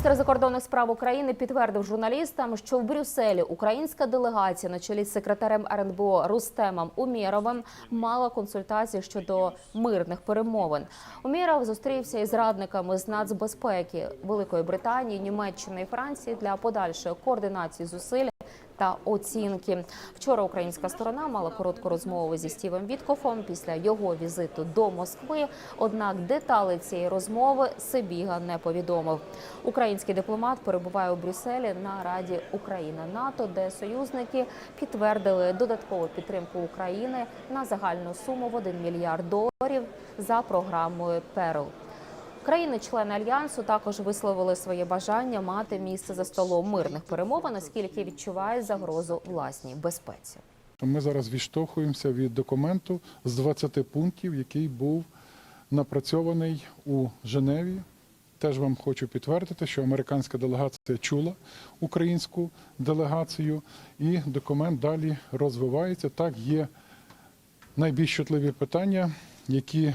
Міністр закордонних справ України підтвердив журналістам, що в Брюсселі українська делегація на чолі з секретарем РНБО Рустемом Умєровим мала консультації щодо мирних перемовин. Умєров зустрівся із радниками з нацбезпеки Великої Британії, Німеччини і Франції для подальшої координації зусиль та оцінки. Вчора українська сторона мала коротку розмову зі Стівом Віткофом після його візиту до Москви. Однак деталі цієї розмови Сибіга не повідомив. Український дипломат перебуває у Брюсселі на Раді Україна НАТО, де союзники підтвердили додаткову підтримку України на загальну суму в 1 мільярд доларів за програмою ПЕРЛ. Країни-члени альянсу також висловили своє бажання мати місце за столом мирних перемовин, оскільки відчувають загрозу власній безпеці. Ми зараз відштовхуємося від документу з 20 пунктів, який був напрацьований у Женеві. Теж вам хочу підтвердити, що американська делегація чула українську делегацію, і документ далі розвивається. Так, є найбільш чутливі питання, які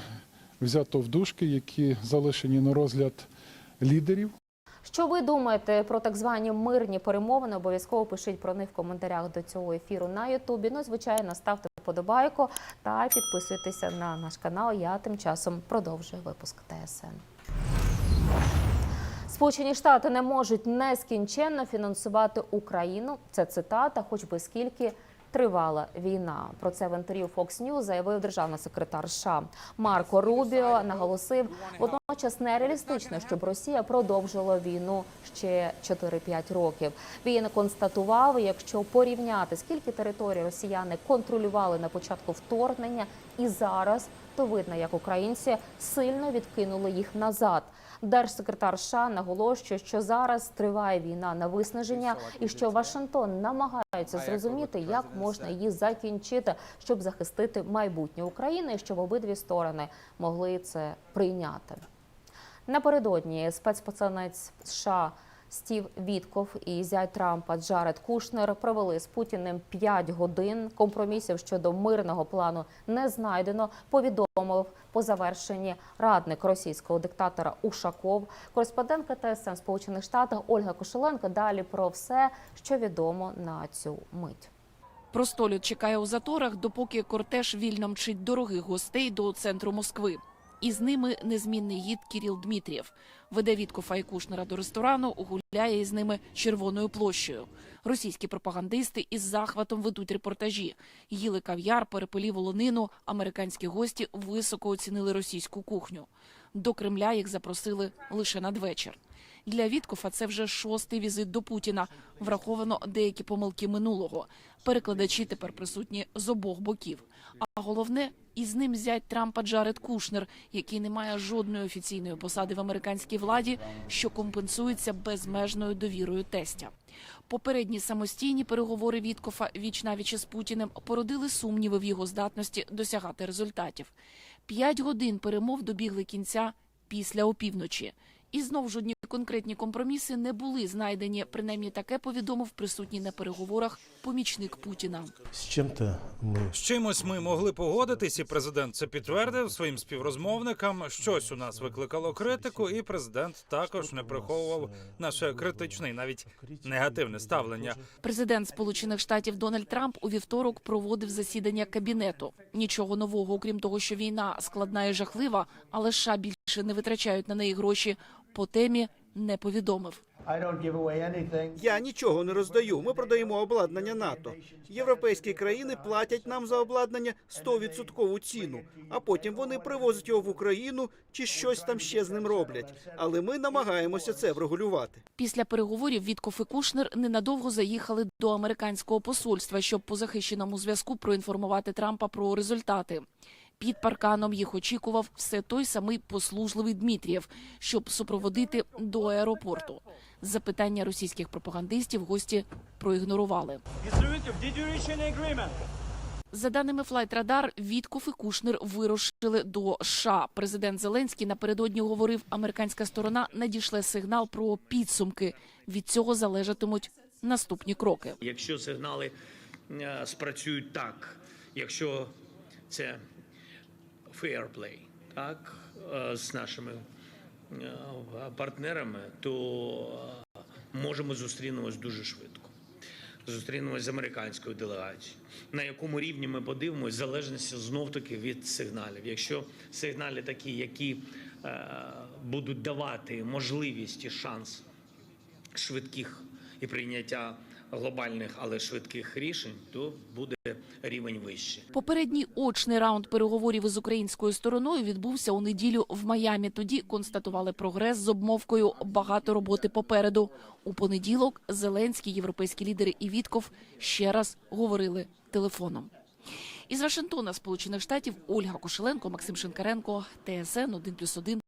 взято в дужки, які залишені на розгляд лідерів. Що ви думаєте про так звані мирні перемовини? Обов'язково пишіть про них в коментарях до цього ефіру на Ютубі. Ну, звичайно, ставте вподобайку та підписуйтеся на наш канал. Я тим часом продовжую випуск ТСН. Сполучені Штати не можуть нескінченно фінансувати Україну. Це цитата, хоч би скільки тривала війна. Про це в інтерв'ю Fox News заявив державний секретар США Марко Рубіо. Наголосив, водночас нереалістично, щоб Росія продовжила війну ще 4-5 років. Він констатував, якщо порівняти скільки територій росіяни контролювали на початку вторгнення і зараз, то видно, як українці сильно відкинули їх назад. Держсекретар США наголошує, що зараз триває війна на виснаження, і що Вашингтон намагається зрозуміти, як можна її закінчити, щоб захистити майбутнє України, і щоб обидві сторони могли це прийняти. Напередодні спецпосланець США Стів Вітков і зять Трампа Джаред Кушнер провели з Путіним 5 годин. Компромісів щодо мирного плану не знайдено. Повідомив по завершенні радник російського диктатора Ушаков. Кореспондентка ТСН Сполучених Штатах Ольга Кошеленко. Далі про все, що відомо на цю мить. Простолюд чекає у заторах, допоки кортеж вільно мчить дорогих гостей до центру Москви. І з ними незмінний гід Кіріл Дмитрієв. Веде Віткофа і до ресторану, гуляє із ними червоною площею. Російські пропагандисти із захватом ведуть репортажі. Їли кав'яр, перепилі волонину. Американські гості високо оцінили російську кухню. До Кремля їх запросили лише надвечір. Для Віткофа це вже шостий візит до Путіна. Враховано деякі помилки минулого. Перекладачі тепер присутні з обох боків. А головне, із ним зять Трампа Джаред Кушнер, який не має жодної офіційної посади в американській владі, що компенсується безмежною довірою тестя. Попередні самостійні переговори Віткофа віч навіч із Путіним породили сумніви в його здатності досягати результатів. П'ять годин перемов добігли кінця після опівночі. І знов жодні конкретні компроміси не були знайдені. Принаймні таке повідомив присутній на переговорах помічник Путіна. З чим-то ми З чимось ми могли погодитись, і президент це підтвердив своїм співрозмовникам. Щось у нас викликало критику, і президент також не приховував наше критичне і навіть негативне ставлення. Президент Сполучених Штатів Дональд Трамп у вівторок проводив засідання кабінету. Нічого нового, окрім того, що війна складна і жахлива, але США більше не витрачають на неї гроші. По темі не повідомив. Я нічого не роздаю. Ми продаємо обладнання НАТО. Європейські країни платять нам за обладнання 100% ціну, а потім вони привозять його в Україну чи щось там ще з ним роблять. Але ми намагаємося це врегулювати. Після переговорів Віткоф і Кушнер ненадовго заїхали до американського посольства, щоб по захищеному зв'язку проінформувати Трампа про результати. Під парканом їх очікував все той самий послужливий Дмитрієв, щоб супроводити до аеропорту. Запитання російських пропагандистів гості проігнорували. За даними Флайтрадар, Віткоф і Кушнер вирушили до США. Президент Зеленський напередодні говорив, американська сторона надішле сигнал про підсумки. Від цього залежатимуть наступні кроки. Якщо сигнали е, спрацюють так, якщо це fair play, так, е, з нашими е, партнерами, то е, можемо зустрінемось дуже швидко. Зустрінемось з американською делегацією. На якому рівні ми подивимось, залежності знов таки від сигналів. Якщо сигнали такі, які будуть давати можливість і шанс швидких і прийняття глобальних, але швидких рішень, то буде рівень вищий. Попередній очний раунд переговорів із українською стороною відбувся у неділю в Майамі. Тоді констатували прогрес з обмовкою багато роботи попереду. У понеділок Зеленський, європейські лідери і Вітков ще раз говорили телефоном. Із Вашингтона, Сполучених Штатів, Ольга Кошеленко, Максим Шинкаренко, ТСН 1+,1.